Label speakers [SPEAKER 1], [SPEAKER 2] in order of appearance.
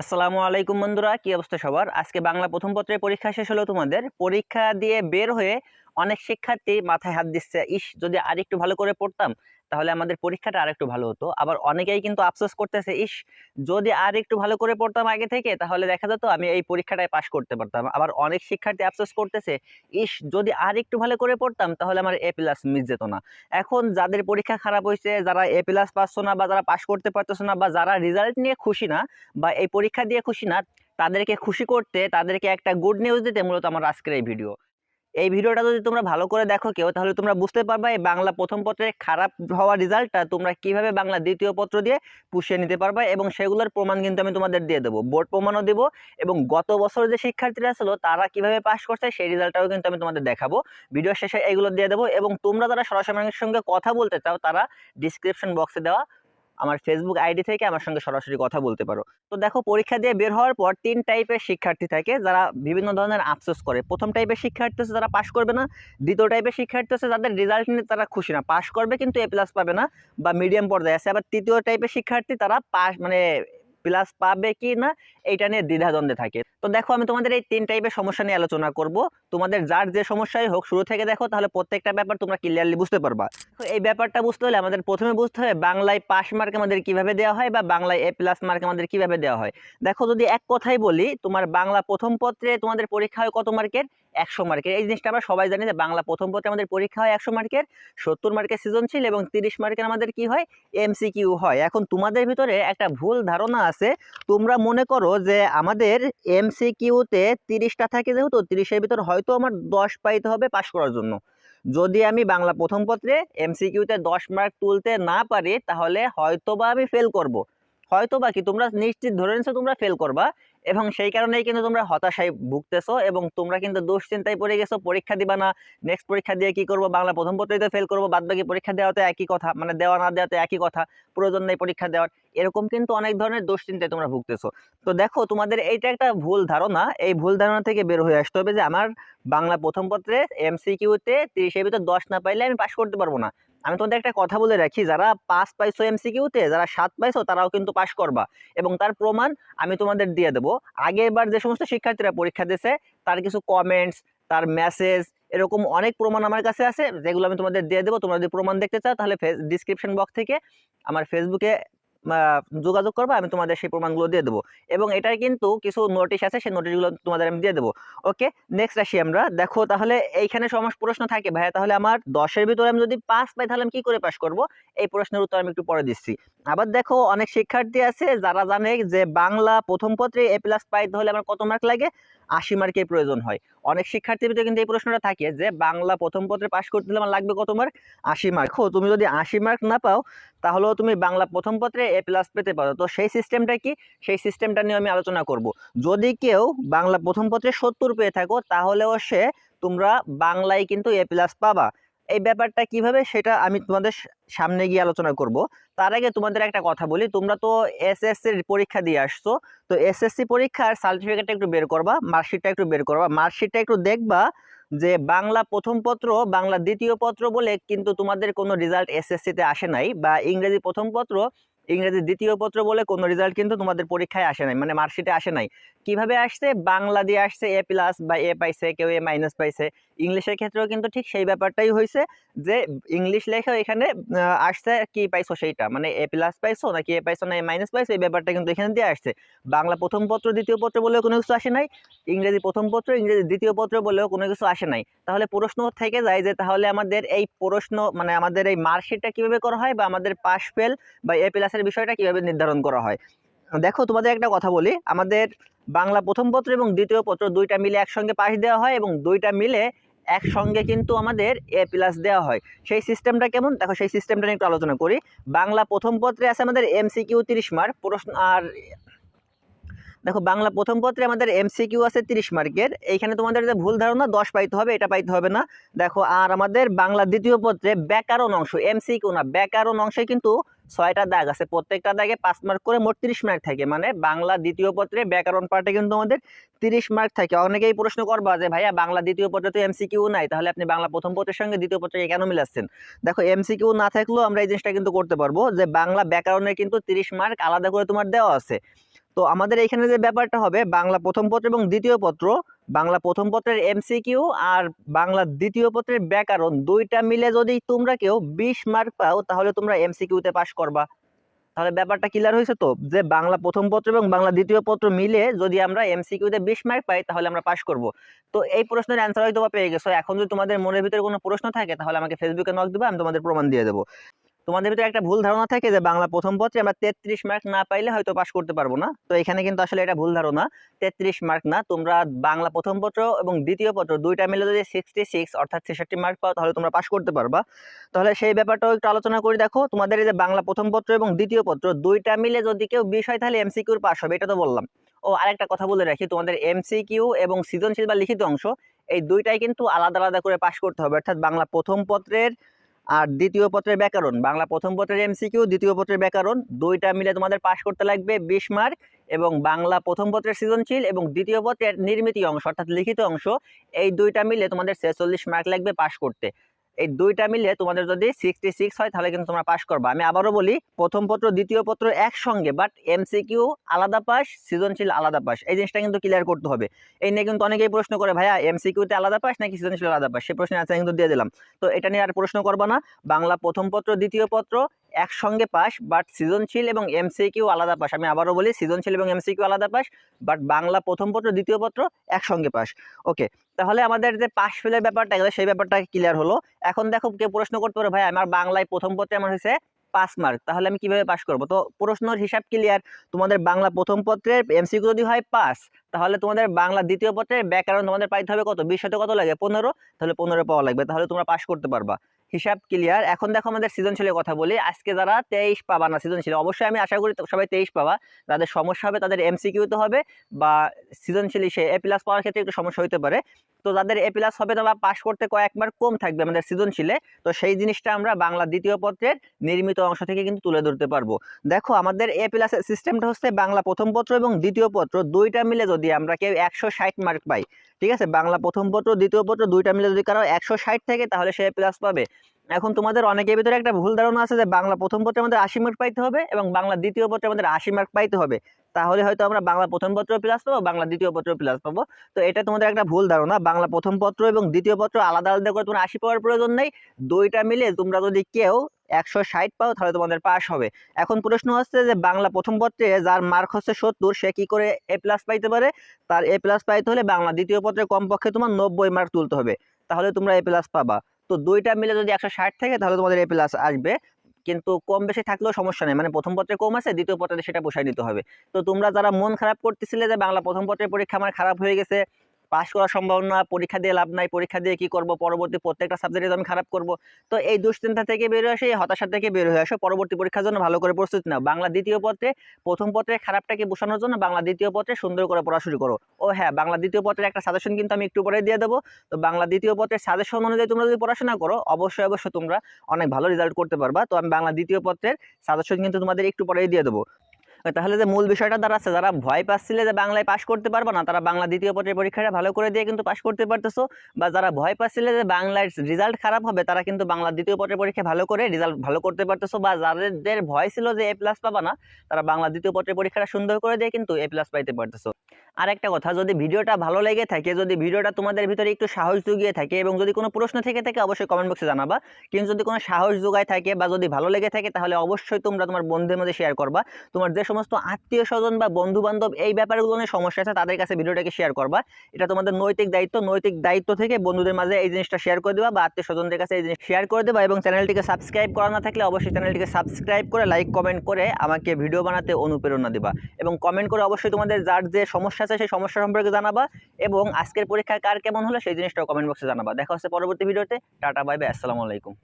[SPEAKER 1] আসসালামু আলাইকুম বন্ধুরা, কি অবস্থা সবার? আজকে বাংলা প্রথম পত্রের পরীক্ষা শেষ হলো তোমাদের। পরীক্ষা দিয়ে বের হয়ে অনেক শিক্ষার্থী মাথায় হাত দিচ্ছে। ইস, যদি আর একটু ভালো করে পড়তাম তাহলে আমাদের পরীক্ষাটা আরেকটু ভালো হতো। আবার অনেকেই কিন্তু আফসোস করতেছে, ইস, যদি আর একটু ভালো করে পড়তাম আগে থেকে, তাহলে দেখা যেত আমি এই পরীক্ষাটায় পাশ করতে পারতাম। আবার অনেক শিক্ষার্থী আফসোস করতেছে, ইস, যদি আর একটু ভালো করে পড়তাম, তাহলে আমার এ প্লাস মিস যেত না। এখন যাদের পরীক্ষা খারাপ হয়েছে, যারা এ প্লাস পাচ্ছ না বা যারা পাশ করতে পারতেছো না বা যারা রেজাল্ট নিয়ে খুশি না বা এই পরীক্ষা দিয়ে খুশি না, তাদেরকে খুশি করতে, তাদেরকে একটা গুড নিউজ দিতে মূলত আমার আজকের এই ভিডিও এই ভিডিওটা যদি তোমরা ভালো করে দেখো কেউ, তাহলে তোমরা বুঝতে পারবা এই বাংলা প্রথম পত্রে খারাপ হওয়া রেজাল্টটা তোমরা কীভাবে বাংলা দ্বিতীয় পত্র দিয়ে পুষিয়ে নিতে পারবা এবং সেগুলোর প্রমাণ কিন্তু আমি তোমাদের দিয়ে দেবো। বোর্ড প্রমাণও দেবো এবং গত বছর যে শিক্ষার্থীরা ছিল, তারা কীভাবে পাশ করছে সেই রেজাল্টটাও কিন্তু আমি তোমাদের দেখাবো। ভিডিও শেষে এইগুলো দিয়ে দেবো এবং তোমরা যারা সরাসরি সঙ্গে কথা বলতে চাও, তারা ডিসক্রিপশন বক্সে দেওয়া আমার ফেসবুক আইডি থেকে আমার সঙ্গে সরাসরি কথা বলতে পারো। তো দেখো, পরীক্ষা দিয়ে বের হওয়ার পর তিন টাইপের শিক্ষার্থী থাকে যারা বিভিন্ন ধরনের আফসোস করে। প্রথম টাইপের শিক্ষার্থী হচ্ছে যারা পাশ করবে না, দ্বিতীয় টাইপের শিক্ষার্থী হচ্ছে যাদের রেজাল্ট নিয়ে তারা খুশি না। পাশ করবে কিন্তু এ প্লাস পাবে না বা মিডিয়াম পর্যায়ে আছে। আবার তৃতীয় টাইপের শিক্ষার্থী তারা পাশ মানে প্লাস পাবে কি না এইটা নিয়ে দ্বিধাদ্বন্দ্বে থাকে। তো দেখো, আমি তোমাদের এই তিন টাইপের সমস্যা নিয়ে আলোচনা করব। তোমাদের যার যে সমস্যাই হোক, শুরু থেকে দেখো, তাহলে প্রত্যেকটা ব্যাপার তোমরা ক্লিয়ারলি বুঝতে পারবা। এই ব্যাপারটা বুঝতে হলে আমাদের প্রথমে বুঝতে হবে, বাংলায় পাস মার্ক আমাদের কীভাবে দেওয়া হয় বা বাংলায় এ প্লাস মার্ক আমাদের কীভাবে দেওয়া হয়। দেখো, যদি এক কথাই বলি, তোমার বাংলা প্রথম পত্রে তোমাদের পরীক্ষা হয় কত মার্কের একশো মার্কের এই জিনিসটা আমরা সবাই জানি যে বাংলা প্রথম পত্রে আমাদের পরীক্ষা হয় একশো মার্কের সত্তর মার্কের সৃজনশীল এবং তিরিশ মার্কের আমাদের কি হয়? এমসিকিউ হয়। এখন তোমাদের ভিতরে একটা ভুল ধারণা আছে। তোমরা মনে করো যে আমাদের এমসিকিউতে তিরিশটা থাকে যেহেতু, তিরিশের ভিতর হয়তো আমার দশ পাইতে হবে পাশ করার জন্য। যদি আমি বাংলা প্রথম পত্রে এমসিকিউতে দশ মার্ক তুলতে না পারি, তাহলে হয়তো বা আমি ফেল করব। হয়তো বা কি তোমরা নিশ্চিত ধরে নিচ্ছ তোমরা ফেল করবা। এবং সেই কারণেই কিন্তু তোমরা হতাশায় ভুগতেছো এবং তোমরা কিন্তু দুশ্চিন্তায় পড়ে গেছো। পরীক্ষা দিবা না। নেক্সট পরীক্ষা দিয়ে কি করব? বাংলা প্রথম পত্রেই তো ফেল করব। বাদ বাকি পরীক্ষা দেওয়াতে একই কথা মানে দেওয়া না দেওয়াতে একই কথা, প্রয়োজন নেই পরীক্ষা দেওয়ার। এরকম কিন্তু অনেক ধরনের দুশ্চিন্তায় তোমরা ভুগতেছো। তো দেখো, তোমাদের এইটা একটা ভুল ধারণা। এই ভুল ধারণা থেকে বের হয়ে আসতে হবে যে, আমার বাংলা প্রথম পত্রে এমসিকিউতে তিরিশের ভিতর দশ না পাইলে আমি পাশ করতে পারব না। আমি তোমাদের একটা কথা বলে রাখি, যারা পাস পাইছো এমসিকিউতে যারা সাত পাইছো, তারাও কিন্তু পাস করবা। এবং তার প্রমাণ আমি তোমাদের দিয়ে দেবো। আগেরবার যে সমস্ত শিক্ষার্থীরা পরীক্ষা দিয়েছে, তার কিছু কমেন্টস তার মেসেজ এরকম অনেক প্রমাণ আমার কাছে আছে, যেগুলো আমি তোমাদের দিয়ে দেবো। তোমরা যদি প্রমাণ দেখতে চাও, তাহলে ডিসক্রিপশন বক্স থেকে আমার ফেসবুকে যোগাযোগ করবে, আমি তোমাদের সেই প্রমাণগুলো দিয়ে দেবো। এবং এটার কিন্তু কিছু নোটিশ আছে, সেই নোটিশগুলো তোমাদের আমি দিয়ে দেবো। ওকে নেক্সট আসি আমরা। দেখো তাহলে এইখানে সমস্ত প্রশ্ন থাকে, ভাইয়া তাহলে আমার দশের ভিতরে আমি যদি পাস পাই তাহলে আমি কি করে পাস করব? এই প্রশ্নের উত্তর আমি একটু পরে দিচ্ছি। আবার দেখো অনেক শিক্ষার্থী আছে, যারা জানে যে বাংলা প্রথম পত্রে এ প্লাস পাইতে হলে আমার কত মার্ক লাগে? আশি মার্কের প্রয়োজন হয়। অনেক শিক্ষার্থীর ভিতরে কিন্তু এই প্রশ্নটা থাকে যে, বাংলা প্রথম পত্রে পাশ করতে আমার লাগবে কত মার্ক আশি মার্ক তুমি যদি আশি মার্ক না পাও, তাহলেও তুমি বাংলা প্রথম পত্রে এ প্লাস পেতে পারো। তো সেই সিস্টেমটা কি? সেই সিস্টেমটা নিয়ে আমি আলোচনা করব। যদি কেউ বাংলা প্রথম পত্রে সত্তর পেয়ে থাকো, তাহলেও সে তোমরা বাংলায় কিন্তু এ প্লাস পাবা। এই ব্যাপারটা কীভাবে সেটা আমি তোমাদের সামনে গিয়ে আলোচনা করব। তার আগে তোমাদের একটা কথা বলি তোমরা তো এসএসসির পরীক্ষা দিয়ে আসছো। তো এসএসসি পরীক্ষার সার্টিফিকেটটা একটু বের করবা মার্কশিটটা একটু বের করবা। মার্কশিটটা একটু দেখবা যে বাংলা প্রথম পত্র বাংলা দ্বিতীয় পত্র বলে কিন্তু তোমাদের কোনো রেজাল্ট এসএসসিতে আসে নাই বা ইংরেজি প্রথম পত্র ইংরেজি দ্বিতীয় পত্র বলে কোনো রেজাল্ট কিন্তু তোমাদের পরীক্ষায় আসে নাই মানে মার্কশিটে আসে নাই। কীভাবে আসছে? বাংলা দিয়ে আসছে এ প্লাস বা এ পাইছে, কেউ এ মাইনাস পাইছে। ইংলিশের ক্ষেত্রেও কিন্তু ঠিক সেই ব্যাপারটাই হয়েছে যে ইংলিশ লেখা এখানে আসছে কি পাইছো সেইটা মানে এ প্লাস পাইছো নাকি এ পাইছো না এ মাইনাস পাইছো, এই ব্যাপারটা কিন্তু এখানে দিয়ে আসছে। বাংলা প্রথম পত্র, দ্বিতীয় পত্র বলেও কোনো কিছু আসে নাই, ইংরেজি প্রথম পত্র, ইংরেজি দ্বিতীয় পত্র বলেও কোনো কিছু আসে নাই। তাহলে প্রশ্ন থেকে যায় যে তাহলে আমাদের এই প্রশ্ন মানে আমাদের এই মার্কশিটটা কীভাবে করা হয় বা আমাদের পাস ফেল বা এ প্লাসের বিষয়টা কীভাবে নির্ধারণ করা হয়? দেখো, তোমাদের একটা কথা বলি। আমাদের বাংলা প্রথম পত্র এবং দ্বিতীয় পত্র দুইটা মিলে একসঙ্গে পাশ দেওয়া হয় এবং দুইটা মিলে একসঙ্গে কিন্তু আমাদের এ প্লাস দেওয়া হয়। সেই সিস্টেমটা কেমন? দেখো, সেই সিস্টেমটা নিয়ে একটু আলোচনা করি। বাংলা প্রথম পত্রে আছে আমাদের এমসিকিউ তিরিশ মার্ক প্রশ্ন, আর দেখো, বাংলা প্রথম পত্রে আমাদের এমসিকিউ আছে তিরিশ মার্কের এইখানে তোমাদের যে ভুল ধারণা, দশ পাইতে হবে, এটা পাইতে হবে না। দেখো, আর আমাদের বাংলা দ্বিতীয় পত্রে ব্যাকরণ অংশ এমসিকিউ না, ব্যাকরণ অংশে কিন্তু ছয়টা দাগ আছে। প্রত্যেকটা দাগে পাঁচ মার্ক করে মোট তিরিশ মার্ক থাকে। মানে বাংলা দ্বিতীয় পত্রে ব্যাকরণ পার্টে কিন্তু আমাদের তিরিশ মার্ক থাকে। অনেকেই প্রশ্ন করবা যে, ভাইয়া, বাংলা দ্বিতীয় পত্রে তো এমসিকিউ নাই, তাহলে আপনি বাংলা প্রথম পত্রের সঙ্গে দ্বিতীয় পত্রকে কেন মিলাচ্ছেন? দেখো এমসিকিউ না থাকলেও আমরা এই জিনিসটা কিন্তু করতে পারব যে, বাংলা ব্যাকরণের কিন্তু তিরিশ মার্ক আলাদা করে তোমার দেওয়া আছে। তো আমাদের এখানে যে ব্যাপারটা হবে, বাংলা প্রথম পত্র এবং দ্বিতীয় পত্র বাংলা প্রথম পত্রের এমসিকিউ আর বাংলা দ্বিতীয় পত্রের ব্যাকরণ দুইটা মিলে যদি তোমরা কেউ বিশ মার্ক পাও, তাহলে তোমরা এমসিকিউতে পাশ করবা। তাহলে ব্যাপারটা ক্লিয়ার হয়েছে তো? যে বাংলা প্রথম পত্র এবং বাংলা দ্বিতীয় পত্র মিলে যদি আমরা এমসিকিউতে বিশ মার্ক পাই, তাহলে আমরা পাশ করব। তো এই প্রশ্নের অ্যান্সার হয়তো পেয়ে গেছো। এখন যদি তোমাদের মনের ভিতরে কোনো প্রশ্ন থাকে, তাহলে আমাকে ফেসবুকে নক দিবা, আমি তোমাদের প্রমাণ দিয়ে দেবো। তোমাদের ভিতরে একটা ভুল ধারণা থাকে যে বাংলা প্রথম পত্রে আমরা তেত্রিশ মার্ক না পাইলে হয়তো পাশ করতে পারব না। তো এখানে কিন্তু আসলে এটা ভুল ধারণা। তেত্রিশ মার্ক না, তোমরা বাংলা প্রথম পত্র এবং দ্বিতীয় পত্র দুইটা মিলে যদি সিক্সটি সিক্স অর্থাৎ ছেষট্টি মার্ক পাও, তাহলে তোমরা পাশ করতে পারবা। তাহলে সেই ব্যাপারটাও একটু আলোচনা করে। দেখো, তোমাদের এই যে বাংলা প্রথম পত্র এবং দ্বিতীয় পত্র দুইটা মিলে যদি কেউ বিষ হয়, তাহলে এমসিকিউর পাশ হবে, এটা তো বললাম। ও, আরেকটা কথা বলে রাখি, তোমাদের এমসিকিউ এবং সৃজনশীল বা লিখিত অংশ, এই দুইটাই কিন্তু আলাদা আলাদা করে পাশ করতে হবে। অর্থাৎ বাংলা প্রথম পত্রের আর দ্বিতীয় পত্রের ব্যাকরণ, বাংলা প্রথম পত্রের এমসিকিউ দ্বিতীয় পত্রের ব্যাকরণ, দুইটা মিলে তোমাদের পাশ করতে লাগবে বিশ মার্ক এবং বাংলা প্রথম পত্রের সৃজনশীল এবং দ্বিতীয় পত্রের নির্মিত অংশ, অর্থাৎ লিখিত অংশ, এই দুইটা মিলে তোমাদের ছেচল্লিশ মার্ক লাগবে পাশ করতে। এই দুইটা মিলে তোমাদের যদি সিক্সটি সিক্স হয়, তাহলে কিন্তু তোমরা পাশ করবা। আমি আবারও বলি, প্রথম পত্র, দ্বিতীয় পত্র একসঙ্গে বাট এমসিকিউ আলাদা পাস সৃজনশীল আলাদা পাস এই জিনিসটা কিন্তু ক্লিয়ার করতে হবে। এই নিয়ে কিন্তু অনেকেই প্রশ্ন করে, ভাইয়া এমসিকিউতে আলাদা পাস নাকি সৃজনশীল আলাদা পাস সেই প্রশ্নের আনসার কিন্তু দিয়ে দিলাম। তো এটা নিয়ে আর প্রশ্ন করবা না। বাংলা প্রথম পত্র, দ্বিতীয় পত্র একসঙ্গে পাস বাট সৃজনশীল এবং এমসিকিউ আলাদা পাস। আমি আবারও বলি, সৃজনশীল এবং এমসিকিউ আলাদা পাস বাট বাংলা প্রথম পত্র, দ্বিতীয় পত্র একসঙ্গে পাস। ওকে তাহলে আমাদের যে পাস ফেলের ব্যাপারটা গেলে, সেই ব্যাপারটা ক্লিয়ার হলো। এখন দেখো, কেউ প্রশ্ন করতে পারে, ভাই, আমার বাংলায় প্রথম পত্রে আমার হয়েছে পাঁচ মার্ক তাহলে আমি কীভাবে পাস করব? তো প্রশ্নের হিসাব ক্লিয়ার তোমাদের বাংলা প্রথম পত্রের এমসিকিউ যদি হয় পাস, তাহলে তোমাদের বাংলা দ্বিতীয় পত্রের ব্যাকরণ তোমাদের পাইতে হবে কত? বিশ কত লাগে? পনেরো? তাহলে পনেরো পাওয়া লাগবে। তাহলে তোমরা পাস করতে পারবা। হিসাব ক্লিয়ার এখন দেখো আমাদের সৃজনশীলের কথা বলি। আজকে যারা তেইশ পাবা না সৃজনশীল, অবশ্যই আমি আশা করি সবাই তেইশ পাবা। যাদের সমস্যা হবে তাদের এমসি এমসিকিউতে হবে বা সৃজনশীল সে এ প্লাস পাওয়ার ক্ষেত্রে একটু সমস্যা হতে পারে। তো যাদের এ প্লাস হবে তারা পাশ করতে কয়েকবার কম থাকবে আমাদের সৃজনশীলে। তো সেই জিনিসটা আমরা বাংলা দ্বিতীয় পত্রের নির্মিত অংশ থেকে কিন্তু তুলে ধরতে পারব। দেখো, আমাদের এ প্লাসের সিস্টেমটা হচ্ছে বাংলা প্রথম পত্র এবং দ্বিতীয় পত্র। দুইটা মিলে যদি আমরা কেউ একশো ষাট মার্ক পাই, ঠিক আছে? বাংলা প্রথম পত্র, দ্বিতীয় পত্র, দুইটা মিলে যদি কারও একশো ষাট থাকে, তাহলে সে প্লাস পাবে। এখন তোমাদের অনেকের ভিতরে একটা ভুল ধারণা আছে যে বাংলা প্রথম পত্রে আমাদের আশি মার্ক পাইতে হবে এবং বাংলা দ্বিতীয় পত্রে আমাদের আশি মার্ক পাইতে হবে। তাহলে হয়তো আমরা বাংলা প্রথম পত্র প্লাস পাবো, বাংলা দ্বিতীয় পত্র প্লাস পাবো। তো এটা তোমাদের একটা ভুল ধারণা। বাংলা প্রথম পত্র এবং দ্বিতীয় পত্র আলাদা আলাদা করে তোমার আশি পাওয়ার প্রয়োজন নেই। দুইটা মিলে তোমরা যদি কেউ একশো ষাট পাও, তাহলে তোমাদের পাস হবে। এখন প্রশ্ন হচ্ছে যে বাংলা প্রথম পত্রে যার মার্ক হচ্ছে সত্তর, সে কি করে এ প্লাস পাইতে পারে? তার এ প্লাস পাইতে হলে বাংলা দ্বিতীয় পত্রে কমপক্ষে তোমার নব্বই মার্ক তুলতে হবে। তাহলে তোমরা এ প্লাস পাবা। তো দুইটা মিলে যদি একশো ষাট থাকে, তাহলে তোমাদের এ প্লাস আসবে। কিন্তু কম বেশি থাকলেও সমস্যা নেই। মানে প্রথম পত্রে কম আছে, দ্বিতীয় পত্রে সেটা পোষায় নিতে হবে। তো তোমরা যারা মন খারাপ করতেছিলে যে বাংলা প্রথম পত্রের পরীক্ষা আমার খারাপ হয়ে গেছে পাশ করার সম্ভাবনা, পরীক্ষা দিয়ে লাভ নাই, পরীক্ষা দিয়ে কি করব, পরবর্তী প্রত্যেকটা সাবজেক্টে আমি খারাপ করব। তো এই দুশ্চিন্তা থেকে বের আসে, এই হতাশা থেকে বের হয়ে আসো, পরবর্তী পরীক্ষার জন্য ভালো করে প্রস্তুতি নাও। বাংলা দ্বিতীয় পত্রে, প্রথম পত্রে খারাপটাকে বোঝানোর জন্য বাংলা দ্বিতীয় পত্রে সুন্দর করে পড়া শুরু করো। ও হ্যাঁ বাংলা দ্বিতীয় পত্রের একটা সাজেশন কিন্তু আমি একটু পরে দিয়ে দেবো। তো বাংলা দ্বিতীয় পত্রের সাজেশন অনুযায়ী তোমরা যদি পড়াশোনা করো, অবশ্যই অবশ্যই তোমরা অনেক ভালো রেজাল্ট করতে পারবা। তো আমি বাংলা দ্বিতীয় পত্রের সাজেশন কিন্তু তোমাদের একটু পরেই দিয়ে দেবো। তাহলে যে মূল বিষয়টা দাঁড়াচ্ছে, যারা ভয় পাচ্ছিলে যে বাংলায় পাশ করতে পারবে না, তারা বাংলা দ্বিতীয় পত্রের পরীক্ষাটা ভালো করে দিয়ে কিন্তু পাশ করতে পারতেছো। বা যারা ভয় পাচ্ছিলে যে বাংলার রেজাল্ট খারাপ হবে, তারা কিন্তু বাংলা দ্বিতীয় পত্রের পরীক্ষা ভালো করে রেজাল্ট ভালো করতে পারতেছো। বা যাদের ভয় ছিল যে এ প্লাস পাবা না, তারা বাংলা দ্বিতীয় পত্রের পরীক্ষাটা সুন্দর করে দিয়ে কিন্তু এ প্লাস পাইতে পারতেছো। আর একটা কথা, যদি ভিডিওটা ভালো লেগে থাকে, যদি ভিডিওটা তোমাদের ভিতরে একটু সাহস জুগিয়ে থাকে এবং যদি কোনো প্রশ্ন থেকে থাকে, অবশ্যই কমেন্ট বক্সে জানাবা। কিন্তু যদি কোনো সাহস যোগায় থাকে বা যদি ভালো লেগে থাকে, তাহলে অবশ্যই তোমরা তোমার বন্ধুদের মধ্যে শেয়ার করবা। তোমার যে সমস্ত আত্মীয় স্বজন বা বন্ধু বান্ধব এই ব্যাপারগুলো নিয়ে সমস্যা আছে, তাদের কাছে ভিডিওটাকে শেয়ার করবা। এটা তোমাদের নৈতিক দায়িত্ব নৈতিক দায়িত্ব থেকে বন্ধুদের মাঝে এই জিনিসটা শেয়ার করে দেবা বা আত্মীয় স্বজনদের কাছে এই জিনিস শেয়ার করে দেবা এবং চ্যানেলটিকে সাবস্ক্রাইব করা না থাকলে অবশ্যই চ্যানেলটিকে সাবস্ক্রাইব করে লাইক কমেন্ট করে আমাকে ভিডিও বানাতে অনুপ্রেরণা দেবা। এবং কমেন্ট করে অবশ্যই তোমাদের যার যে সমস্যা আছে সেই সমস্যা সম্পর্কে জানাবা এবং আজকের পরীক্ষা কার কেমন হলো সেই জিনিসটাও কমেন্ট বক্সে জানাবা। দেখা হচ্ছে পরবর্তী ভিডিওতে টাটা বাই বাই আসসালামু আলাইকুম।